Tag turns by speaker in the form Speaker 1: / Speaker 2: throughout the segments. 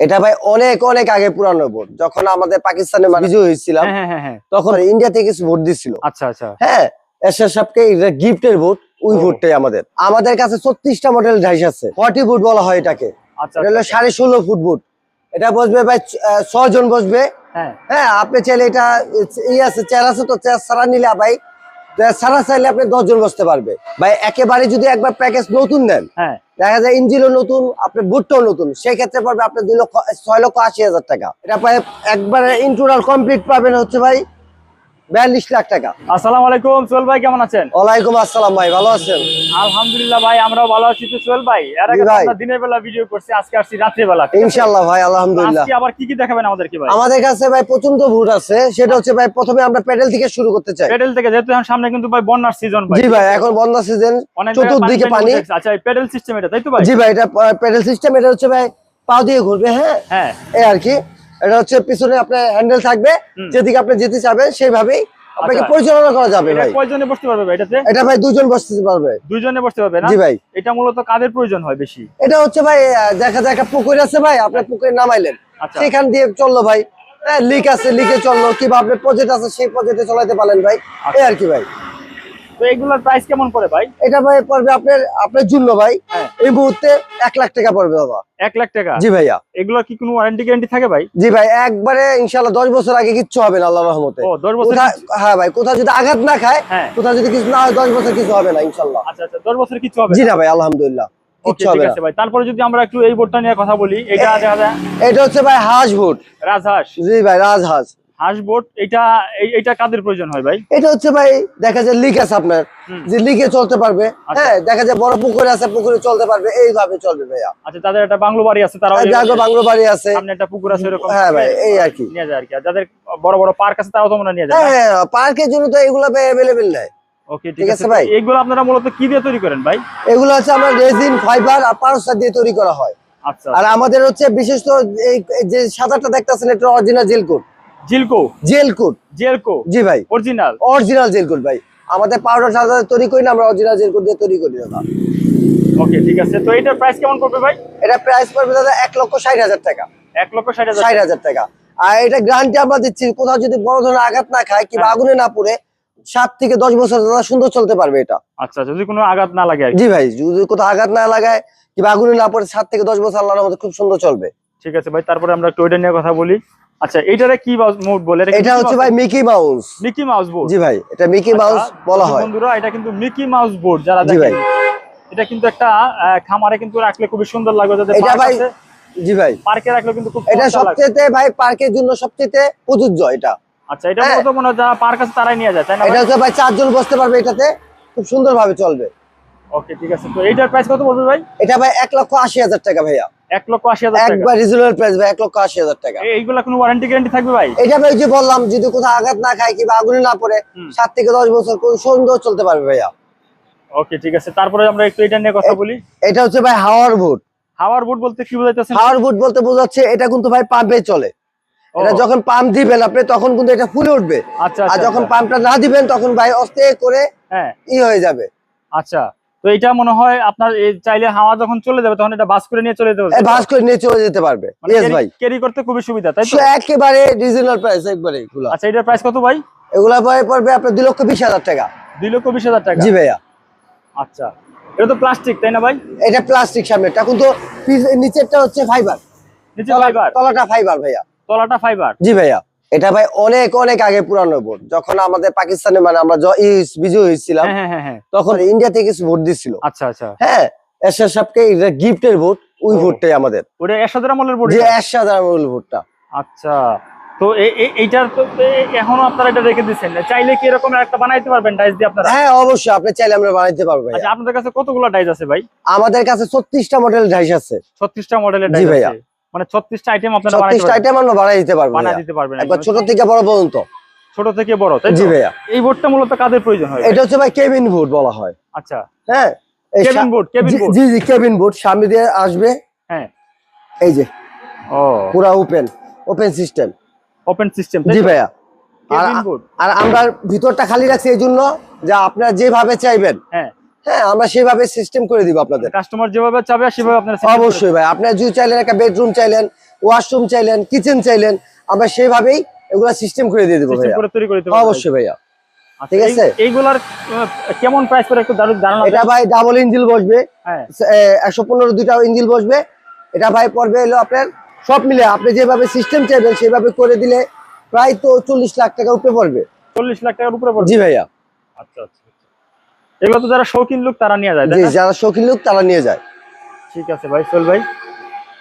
Speaker 1: এটা ভাই অনেক অনেক আগে পুরানো ভোট। যখন আমাদের পাকিস্তানে মানে বিজয় হয়েছিলাম।
Speaker 2: হ্যাঁ হ্যাঁ হ্যাঁ
Speaker 1: তখন ইন্ডিয়া থেকে কিছু ভোট দিচ্ছিল
Speaker 2: আচ্ছা আচ্ছা।
Speaker 1: হ্যাঁ এরশাদ সাহেবকে গিফটের ভোট ওই। ভোটটাই আমাদের। আমাদের কাছে ছত্রিশটা মডেল আছে। ফর্টি ফুট বলা হয় এটাকে?
Speaker 2: আচ্ছা আচ্ছা,
Speaker 1: সাড়ে ষোলো ফুট বুট এটা বসবে ভাই ছয় জন বসবে।
Speaker 2: হ্যাঁ।
Speaker 1: আপনি চাইলে এটা ই আছে চেয়ার আছে তো চেয়ার সারা নিলে ভাই সারা চাইলে আপনি দশ জন বসতে পারবে। ভাই একেবারে যদি একবার প্যাকেজ নতুন দেন
Speaker 2: হ্যাঁ।
Speaker 1: দেখা যায় ইঞ্জিনও নতুন আপনার বুটটাও নতুন সেই ক্ষেত্রে পড়বে আপনার দুই লক্ষ ছয় লক্ষ আশি হাজার টাকা। এটা পাই একবারে ইন্টুরাল কমপ্লিট পাবেন হচ্ছে ভাই বিয়াল্লিশ লাখ টাকা।
Speaker 2: আসসালামু আলাইকুম সোহেল ভাই কেমন আছেন?
Speaker 1: ওয়ালাইকুম আসসালাম ভাই ভালো আছেন?
Speaker 2: আলহামদুলিল্লাহ ভাই আমরাও ভালো আছি তো সোহেল ভাই। এর আগে। আমরা দিনের বেলা ভিডিও করছি আজকে আসছি রাত্রে বেলা
Speaker 1: ইনশাল্লাহ ভাই আলহামদুলিল্লাহ।
Speaker 2: আজকে আবার কি কি দেখাবেন আমাদেরকে ভাই?
Speaker 1: আমাদের কাছে ভাই প্রচণ্ড ভুট আছে সেটা হচ্ছে ভাই প্রথমে আমরা প্যাডেল থেকে শুরু করতে চাই।
Speaker 2: পেডেল থেকে যেহেতু এখন সামনে কিন্তু ভাই বন্যার সিজন ভাই
Speaker 1: জি ভাই এখন বন্যা সিজন চতুর্দিকে
Speaker 2: পানি আচ্ছা পেডেল সিস্টেম এটা তাই তো ভাই?
Speaker 1: জি ভাই এটা প্যাডেল সিস্টেম এটা হচ্ছে ভাই পা দিয়ে ঘুরবে হ্যাঁ?
Speaker 2: হ্যাঁ।
Speaker 1: এই আর কি। এটা হচ্ছে পিছনে আপনার হ্যান্ডেল থাকবে। যেদিকে আপনি যেতে চাবেন সেইভাবেই আপনাকে
Speaker 2: আচ্ছা।
Speaker 1: পরিচালনা করা যাবে ভাই।
Speaker 2: কয়জনে বসতে পারবে ভাই এটাতে?
Speaker 1: এটা ভাই দুজন বসতে পারবে।
Speaker 2: দুইজনে বসতে পারবে না?
Speaker 1: জি ভাই।
Speaker 2: এটা মূলত কাদের প্রয়োজন হয় বেশি?
Speaker 1: এটা হচ্ছে ভাই দেখা যায় একটা পুকুর আছে ভাই আপনার পুকুরে নামাইলেন।
Speaker 2: আচ্ছা।
Speaker 1: সেখান দিয়ে চলল ভাই। হ্যাঁ লিক আছে লিকে চলল কিংবা আপনার প্রজেক্ট আছে সেই প্রজেক্টে চলাইতে পারেন ভাই। এই আর কি ভাই।
Speaker 2: তো এগুলোর প্রাইস কেমন পড়ে ভাই?
Speaker 1: এটা ভাই পড়বে আপনার আপনার জন্য ভাই।
Speaker 2: হ্যাঁ।
Speaker 1: এই মুহূর্তে এক লাখ টাকা পড়বে বাবা।
Speaker 2: এক লাখ টাকা?
Speaker 1: জি ভাইয়া।
Speaker 2: এগুলো কি কোনো ওয়ারেন্টি গ্যারান্টি থাকে ভাই?
Speaker 1: জি ভাই একবারে ইনশাল্লাহ দশ বছর আগে কিচ্ছু হবে না আল্লাহ রহমতে।
Speaker 2: ও দশ বছর
Speaker 1: হ্যাঁ ভাই কোথাও যদি আঘাত না খায়
Speaker 2: হ্যাঁ।
Speaker 1: কোথাও যদি কিছু না হয় দশ বছর কিছু হবে না ইনশাল্লাহ
Speaker 2: আচ্ছা আচ্ছা দশ বছর কিছু হবে
Speaker 1: জি
Speaker 2: না?
Speaker 1: ভাই আলহামদুলিল্লাহ।
Speaker 2: তারপরে যদি আমরা একটু এই বোর্ডটা নিয়ে কথা বলি এটা দেখা যায়
Speaker 1: এটা হচ্ছে ভাই হাঁস ভোট
Speaker 2: রাজহাঁস।
Speaker 1: জি ভাই রাজহাঁস।
Speaker 2: হাঁস বোর্ড এটা এইটা কাদের প্রয়োজন হয় ভাই?
Speaker 1: এটা হচ্ছে ভাই দেখা যায় লিক আছে আপনার। যে লিকে চলতে পারবে
Speaker 2: আচ্ছা।
Speaker 1: হ্যাঁ দেখা যায় বড় পুকুর আছে পুকুরে চলতে পারবে এইভাবে চলবে ভাইয়া।
Speaker 2: আচ্ছা তাদের একটা বাংলো বাড়ি আছে তারা
Speaker 1: আর বাংলো বাড়ি আছে।
Speaker 2: সামনে একটা পুকুর আছে এরকম
Speaker 1: হ্যাঁ ভাই এই আর কি।
Speaker 2: নিয়ে যায় আর কি। যাদের বড় বড় পার্ক আছে তারাও তো মনে নিয়ে যায়
Speaker 1: হ্যাঁ হ্যাঁ পার্কের জন্য তো এগুলো ভাই অ্যাভেলেবেল নাই।
Speaker 2: ওকে
Speaker 1: ঠিক আছে ভাই।
Speaker 2: এইগুলো আপনারা মূলত কি দিয়ে তৈরি করেন ভাই?
Speaker 1: এগুলো হচ্ছে আমরা রেজিন ফাইবার আর পারসা দিয়ে তৈরি করা হয়।
Speaker 2: আচ্ছা।
Speaker 1: আর আমাদের হচ্ছে বিশেষ তো এই যে সাদাটা দেখতেছেন এটা অরিজিনাল জেল কোড
Speaker 2: জিলকো?
Speaker 1: জেলকো
Speaker 2: জেলকো?
Speaker 1: জি ভাই।
Speaker 2: অরিজিনাল
Speaker 1: অরিজিনাল জেল ভাই। আমাদের পাউডার সাদা তৈরি করি না আমরা অরিজিনাল জেল দিয়ে তৈরি করি দাদা।
Speaker 2: ওকে ঠিক আছে। তো এটার প্রাইস কেমন পড়বে ভাই?
Speaker 1: এটা প্রাইস পড়বে দাদা এক লক্ষ ষাট হাজার টাকা।
Speaker 2: এক লক্ষ ষাট হাজার
Speaker 1: ষাট হাজার টাকা। আর এটা গ্যারান্টি আমরা দিচ্ছি কোথাও যদি বড় ধরনের আঘাত না খায় কিংবা
Speaker 2: হ্যাঁ।
Speaker 1: আগুনে না পড়ে সাত থেকে দশ বছর দাদা সুন্দর চলতে পারবে এটা।
Speaker 2: আচ্ছা যদি কোনো আঘাত না লাগে
Speaker 1: জি ভাই যদি কোথাও আঘাত না লাগায় কিংবা আগুনে না পড়ে সাত থেকে দশ বছর আল্লাহর মধ্যে খুব সুন্দর চলবে।
Speaker 2: ঠিক আছে ভাই তারপরে আমরা একটু ওইটা নিয়ে কথা বলি। আচ্ছা এইটারে কি মোড বলে?
Speaker 1: এটা হচ্ছে ভাই Mickey Mouse
Speaker 2: Mickey Mouse board.
Speaker 1: জি ভাই এটা মিকি মাউস বলা হয়।
Speaker 2: বন্ধুরা এটা কিন্তু মিকি মাউস বোর্ড। যারা
Speaker 1: জি
Speaker 2: দেখেন
Speaker 1: ভাই।
Speaker 2: এটা কিন্তু একটা খামারে কিন্তু রাখলে খুবই সুন্দর লাগবে যাদের
Speaker 1: এটা ভাই জি ভাই।
Speaker 2: পার্কে রাখলে কিন্তু খুব
Speaker 1: এটা সবচেয়ে ভাই পার্কের জন্য সবচেয়ে প্রযোজ্য এটা।
Speaker 2: আচ্ছা এটা
Speaker 1: হ্যাঁ।
Speaker 2: মূলত মনে হয় যারা পার্ক আছে তারাই নিয়ে যায় তাই না
Speaker 1: এটা হচ্ছে ভাই চারজন বসতে পারবে এটাতে খুব সুন্দর ভাবে চলবে।
Speaker 2: ওকে ঠিক আছে। তো এইটার প্রাইস কত পড়বে ভাই?
Speaker 1: এটা ভাই এক লক্ষ আশি হাজার টাকা ভাইয়া।
Speaker 2: এক লক্ষ আশি হাজার টাকা।
Speaker 1: একবার রিজনেবল প্রাইস ভাই এক লক্ষ আশি হাজার টাকা।
Speaker 2: এইগুলা কোনো ওয়ারেন্টি গ্যারান্টি থাকবে ভাই?
Speaker 1: এটা ভাই যে বললাম যদি কোথাও আঘাত না খায় কিংবা আগুনে না পড়ে সাত থেকে দশ বছর খুব সুন্দর চলতে পারবে ভাইয়া।
Speaker 2: ওকে ঠিক আছে। তারপরে আমরা একটু এটা নিয়ে কথা বলি।
Speaker 1: এটা হচ্ছে ভাই হাওয়ার বুট
Speaker 2: হাওয়ার বুট বলতে কি বোঝাইতেছেন?
Speaker 1: হাওয়ার বুট বলতে বোঝাচ্ছে এটা কিন্তু ভাই পাম্পে চলে। এটা যখন পাম্প দিবেন আপনি তখন কিন্তু এটা ফুলে উঠবে।
Speaker 2: আচ্ছা
Speaker 1: আর
Speaker 2: আচ্ছা
Speaker 1: যখন
Speaker 2: আচ্ছা।
Speaker 1: পাম্পটা না দিবেন তখন ভাই অস্তে করে
Speaker 2: হ্যাঁ।
Speaker 1: ই হয়ে যাবে।
Speaker 2: আচ্ছা। তো এটা মনে হয় আপনার চাইলে হাওয়া যখন চলে যাবে তখন এটা বাস করে নিয়ে চলে যেতে
Speaker 1: ভাস করে নিয়ে চলে যেতে পারবে। ভাই।
Speaker 2: ক্যারি করতে খুবই সুবিধা তাই তো?
Speaker 1: একেবারে রিজনেবল প্রাইস একবারে এগুলা।
Speaker 2: আচ্ছা এটার প্রাইস কত ভাই?
Speaker 1: এগুলা ভাই পড়বে আপনার দুই লক্ষ বিশ হাজার টাকা।
Speaker 2: দুই লক্ষ বিশ হাজার টাকা?
Speaker 1: জি ভাইয়া।
Speaker 2: আচ্ছা এটা তো প্লাস্টিক তাই না ভাই?
Speaker 1: এটা প্লাস্টিক সামনে সামনেটা কিন্তু নিচেরটা হচ্ছে ফাইবার
Speaker 2: নিচে ফাইবার
Speaker 1: তলাটা ফাইবার ভাইয়া।
Speaker 2: তলাটা ফাইবার
Speaker 1: জি ভাইয়া। এটা ভাই অনেক অনেক আগে পুরানো ভোট। যখন আমাদের পাকিস্তানে মানে আমরা বিজয় হয়েছিলাম
Speaker 2: হ্যাঁ হ্যাঁ হ্যাঁ
Speaker 1: তখন ইন্ডিয়া থেকে কিছু ভোট দিছিল।
Speaker 2: আচ্ছা আচ্ছা।
Speaker 1: হ্যাঁ এরশাদ সাহেবকে এটা গিফটের ভোট ওই। ভোটটাই আমাদের।
Speaker 2: ওটা আমলের
Speaker 1: যে এরশাদ আমল ভোটটা।
Speaker 2: আচ্ছা। তো এইটার তো এ- এখনও আপনারা এটা রেখে দিচ্ছেন চাইলে কি এরকম একটা বানাইতে পারবেন ডাইস দিয়ে আপনারা?
Speaker 1: হ্যাঁ অবশ্যই আপনি চাইলে আমরা বানাইতে পারব
Speaker 2: আচ্ছা আপনাদের কাছে কতগুলো ডাইস আছে ভাই?
Speaker 1: আমাদের কাছে ছত্রিশটা মডেল ডাইস আছে।
Speaker 2: ছত্রিশটা মডেলের
Speaker 1: জি
Speaker 2: ডাইস
Speaker 1: ভাইয়া।
Speaker 2: আছে। মানে আইটেম আপনারা পারবেন।
Speaker 1: আইটেম আমরা বানাই দিতে পারব
Speaker 2: বানাই দিতে পারবেন
Speaker 1: একবার ছোট থেকে বড় পর্যন্ত।
Speaker 2: ছোট থেকে বড় তাই
Speaker 1: জি ভাইয়া।
Speaker 2: এই বোর্ডটা মূলত কাদের প্রয়োজন হয়?
Speaker 1: এটা হচ্ছে ভাই কেবিন ভোট বলা হয়।
Speaker 2: আচ্ছা।
Speaker 1: হ্যাঁ?
Speaker 2: Cabin board cabin board?
Speaker 1: জি জি কেবিন বোর্ড। সামনে দিয়ে আসবে।
Speaker 2: হ্যাঁ।
Speaker 1: এই যে
Speaker 2: ও।
Speaker 1: পুরা open open system
Speaker 2: open system
Speaker 1: জি ভাইয়া।
Speaker 2: বোর্ড।
Speaker 1: আর আমরা ভিতরটা খালি রাখছি এই জন্য যে আপনারা যেভাবে চাইবেন।
Speaker 2: হ্যাঁ।
Speaker 1: হ্যাঁ আমরা সেভাবে সিস্টেম করে দিব আপনাদের।
Speaker 2: কাস্টমার যেভাবে চাবে সেভাবে আপনারা
Speaker 1: অবশ্যই ভাই আপনারা যদি চাইলেন একটা বেডরুম চাইলেন ওয়াশরুম চাইলেন কিচেন চাইলেন আমরা সেভাবেই এগুলা সিস্টেম করে দিয়ে দেবো
Speaker 2: system
Speaker 1: ভাইয়া।
Speaker 2: করে তৈরি করে দিতে
Speaker 1: অবশ্যই ভাইয়া।
Speaker 2: আচ্ছা,
Speaker 1: ঠিক আছে?
Speaker 2: এইগুলার কেমন প্রাইস করে একটু
Speaker 1: এটা ভাই ডাবল ইঞ্জিল বসবে।
Speaker 2: হ্যাঁ।
Speaker 1: একশো পনেরো দুইটা ইঞ্জিল বসবে। এটা ভাই পড়বে হলো আপনার সব মিলে আপনি যেভাবে সিস্টেম চাইবেন সেভাবে করে দিলে প্রায় তো চল্লিশ লাখ টাকা উপরে পড়বে।
Speaker 2: চল্লিশ লাখ টাকার উপরে পড়বে।
Speaker 1: জি ভাইয়া।
Speaker 2: আচ্ছা আচ্ছা। এগুলো তো যারা শৌখিন লোক তারা নিয়ে যায়
Speaker 1: জি? যারা শৌখিন লোক তারা নিয়ে যায়।
Speaker 2: ঠিক আছে ভাই সোহেল ভাই।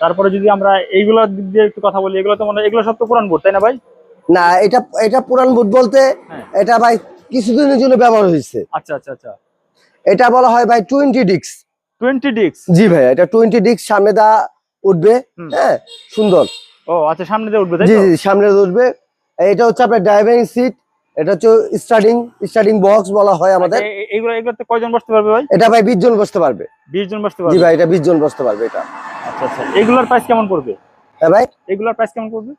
Speaker 2: তারপরে যদি আমরা এইগুলোর দিক দিয়ে একটু কথা বলি এগুলো তো মনে এগুলো সব তো পুরান বোর্ড তাই না ভাই?
Speaker 1: না এটা এটা পুরান বুট বলতে
Speaker 2: হ্যাঁ।
Speaker 1: এটা ভাই কিছুদিনের জন্য ব্যবহার হয়েছে।
Speaker 2: আচ্ছা আচ্ছা আচ্ছা।
Speaker 1: এটা বলা হয় ভাই টোয়েন্টি ডিক্স
Speaker 2: টোয়েন্টি ডিক্স
Speaker 1: জি ভাই এটা টোয়েন্টি ডিক্স সামনে দা উঠবে হ্যাঁ সুন্দর।
Speaker 2: ও আচ্ছা সামনে দিয়ে উঠবে তাই
Speaker 1: জি
Speaker 2: তো?
Speaker 1: জি সামনে উঠবে। এটা হচ্ছে আপনার ড্রাইভিং সিট এটা হচ্ছে স্টার্টিং স্টার্টিং বক্স বলা হয় আমাদের।
Speaker 2: আচ্ছা, এ- এইগুলো এগুলোতে কয়জন বসতে পারবে ভাই?
Speaker 1: এটা ভাই বিশ জন বসতে পারবে।
Speaker 2: বিশ জন বসতে
Speaker 1: জি ভাই এটা বিশ জন বসতে পারবে এটা।
Speaker 2: আচ্ছা আচ্ছা এগুলোর প্রাইস কেমন পড়বে?
Speaker 1: হ্যাঁ ভাই?
Speaker 2: এগুলোর প্রাইস কেমন পড়বে?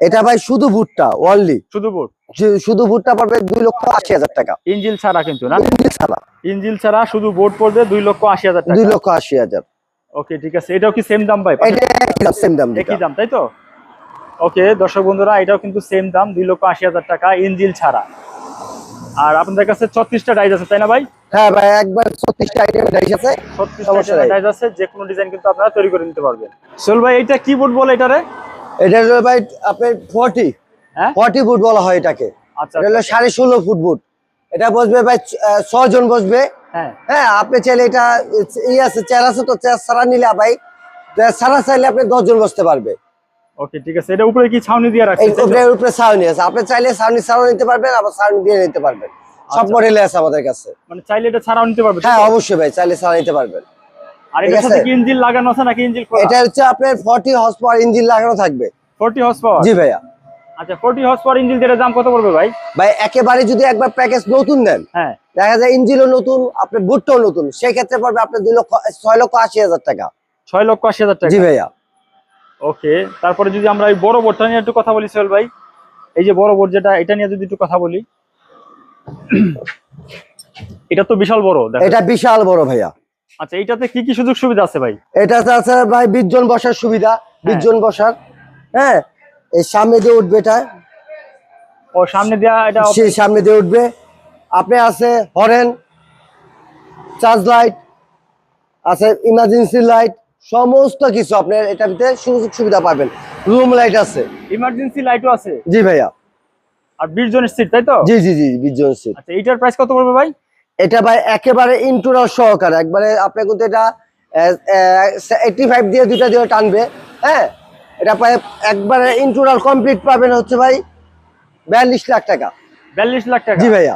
Speaker 1: এটা ভাই শুধু ভুট্টা অনলি
Speaker 2: শুধু বোর্ড
Speaker 1: শুধু ভুট্টা পড়বে দুই লক্ষ আশি হাজার টাকা।
Speaker 2: ইঞ্জিল ছাড়া কিন্তু না?
Speaker 1: ইঞ্জিন ছাড়া।
Speaker 2: ইঞ্জিল ছাড়া শুধু বোর্ড পড়বে দুই লক্ষ আশি হাজার টাকা।
Speaker 1: দুই লক্ষ আশি হাজার।
Speaker 2: ওকে ঠিক আছে। এটাও কি সেম দাম ভাই?
Speaker 1: এটা সেম দাম।
Speaker 2: একই দাম তাই তো? ওকে দর্শক বন্ধুরা এটাও কিন্তু সেম দাম দুই লক্ষ আশি হাজার টাকা ইঞ্জিল ছাড়া। আর আপনাদের কাছে ছত্রিশটা ডাইজ আছে তাই না ভাই?
Speaker 1: হ্যাঁ ভাই একবার ছত্রিশটা আইটেম ডাইস আছে।
Speaker 2: ছত্রিশটা। ডাইজ আছে যে কোনো ডিজাইন কিন্তু আপনারা তৈরি করে নিতে পারবেন। সোল ভাই এটা কি বোর্ড বলে এটারে?
Speaker 1: এটা হলো ভাই আপনার ফর্টি
Speaker 2: হ্যাঁ?
Speaker 1: ফর্টি ফুট বলা হয় এটাকে।
Speaker 2: আচ্ছা
Speaker 1: এটা হলো সাড়ে ষোলো ফুট বুট এটা বসবে ভাই ছয় জন বসবে।
Speaker 2: হ্যাঁ।
Speaker 1: হ্যাঁ আপনি চাইলে এটা ই আছে চেয়ার আছে তো চেয়ার ছাড়া নিলে ভাই চেয়ার ছাড়া চাইলে আপনি দশ জন বসতে পারবে।
Speaker 2: ওকে ঠিক আছে। এটা উপরে কি ছাউনি দিয়ে রাখছেন?
Speaker 1: উপরে উপরে ছাউনি আছে। আপনি চাইলে ছাউনি ছাড়াও নিতে পারবেন আবার ছাউনি দিয়ে নিতে পারবেন। সব
Speaker 2: আচ্ছা।
Speaker 1: মডেলে আছে আমাদের কাছে।
Speaker 2: মানে চাইলে এটা ছাড়াও নিতে পারবে তাই
Speaker 1: হ্যাঁ অবশ্যই ভাই চাইলে ছাড়া নিতে পারবেন।
Speaker 2: আর এটার সাথে কি ইঞ্জিন লাগানো আছে নাকি ইঞ্জিন
Speaker 1: এটা হচ্ছে আপনার ফর্টি হর্স পাওয়ার ইঞ্জিন লাগানো থাকবে।
Speaker 2: ফোর্টি হর্স পাওয়ার
Speaker 1: জি ভাইয়া।
Speaker 2: আচ্ছা ফোর্টি হর্স পাওয়ার ইঞ্জিন যেটা দাম কত পড়বে ভাই?
Speaker 1: ভাই একেবারে যদি একবার প্যাকেজ নতুন নেন
Speaker 2: হ্যাঁ।
Speaker 1: দেখা যায় ইঞ্জিনও নতুন আপনার বুটটাও নতুন। সেই ক্ষেত্রে পড়বে আপনার দুই লক্ষ ছয় লক্ষ আশি হাজার টাকা।
Speaker 2: ছয় লক্ষ আশি হাজার টাকা।
Speaker 1: জি ভাইয়া।
Speaker 2: ওকে তারপরে যদি আমরা এই বড় বোর্ডটা নিয়ে একটু কথা বলি সোহেল ভাই। এই যে বড় বোর্ড যেটা এটা নিয়ে যদি একটু কথা বলি। এটা তো বিশাল বড় দেখো।
Speaker 1: এটা বিশাল বড় ভাইয়া।
Speaker 2: আচ্ছা এইটাতে কি কি সুযোগ সুবিধা আছে ভাই?
Speaker 1: এটাতে আছে ভাই বিশ জন বসার সুবিধা বিশ জন বসার হ্যাঁ? এই সামনে দিয়ে উঠবে এটা।
Speaker 2: ও সামনে দেয়া এটা
Speaker 1: সেই সামনে দিয়ে উঠবে। আপনি আছে হরেন চার্জ লাইট আছে ইমার্জেন্সি লাইট সমস্ত কিছু আপনার এটার ভিতরে সুযোগ সুবিধা পাবেন। রুম লাইট আছে।
Speaker 2: ইমার্জেন্সি লাইটও আছে?
Speaker 1: জি ভাইয়া।
Speaker 2: আর বিশ জনের সিট তাই তো?
Speaker 1: জি জি জি বিশ জন সিট
Speaker 2: আচ্ছা এটার প্রাইস কত পড়বে ভাই?
Speaker 1: এটা ভাই একেবারে ইন্টুরাল সহকারে। একবারে আপনি কিন্তু এটা এইটটি ফাইভ দিয়ে দুইটা দিয়ে টানবে হ্যাঁ? এটা প্রায় একবারে ইন্টুরাল কমপ্লিট পাবেন হচ্ছে ভাই বিয়াল্লিশ লাখ টাকা।
Speaker 2: বিয়াল্লিশ লাখ টাকা?
Speaker 1: জি ভাইয়া।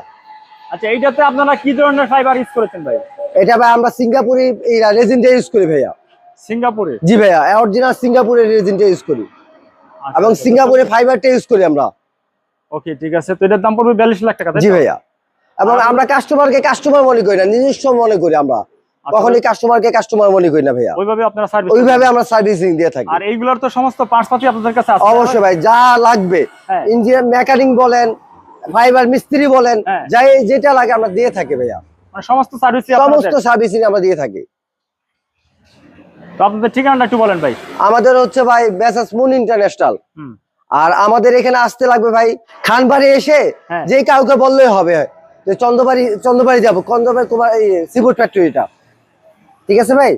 Speaker 2: আচ্ছা এইটাতে আপনারা কি ধরনের ফাইবার ইউজ করেছেন ভাই?
Speaker 1: এটা ভাই আমরা সিঙ্গাপুরি রেজিনটা ইউজ করি ভাইয়া।
Speaker 2: সিঙ্গাপুরে?
Speaker 1: জি ভাইয়া অরিজিনাল সিঙ্গাপুরের রেজিনটা ইউজ করি।
Speaker 2: আচ্ছা,
Speaker 1: এবং সিঙ্গাপুরে ফাইবারটা ইউজ করি আমরা।
Speaker 2: ওকে ঠিক আছে তো এটার দাম পড়বে বিয়াল্লিশ লাখ টাকা
Speaker 1: জি ভাইয়া। এবং আমরা কাস্টমারকে কাস্টমার মনে করি না নিজস্ব মনে করি আমরা।
Speaker 2: আচ্ছা,
Speaker 1: কখনই কাস্টমারকে কাস্টমার মনে করি না ভাইয়া।
Speaker 2: ওইভাবে আপনারা সার্ভিস
Speaker 1: ওইভাবে আমরা সার্ভিসিং দিয়ে থাকি।
Speaker 2: আর এইগুলোর তো সমস্ত আপনাদের কাছে আছে
Speaker 1: অবশ্যই ভাই যা লাগবে। ইঞ্জিনিয়ার মেকানিক বলেন ফাইবার মিস্ত্রি বলেন
Speaker 2: হ্যাঁ।
Speaker 1: যাই যেটা লাগে আমরা দিয়ে থাকি ভাইয়া।
Speaker 2: মানে সমস্ত সার্ভিস
Speaker 1: সমস্ত সার্ভিসিং আমরা দিয়ে থাকি।
Speaker 2: তো আপনাদের ঠিকানাটা একটু বলেন ভাই।
Speaker 1: আমাদের হচ্ছে ভাই মেসাস মুন ইন্টারন্যাশনাল। আর আমাদের এখানে আসতে লাগবে ভাই খানবাড়ি এসে
Speaker 2: হ্যাঁ।
Speaker 1: যে কাউকে বললেই হবে। চন্দ্রবাড়ি চন্দ্রবাড়ি যাব চন্দ্রবাড়ি কুমার এই ফ্যাক্টরিটা ঠিক আছে ভাই?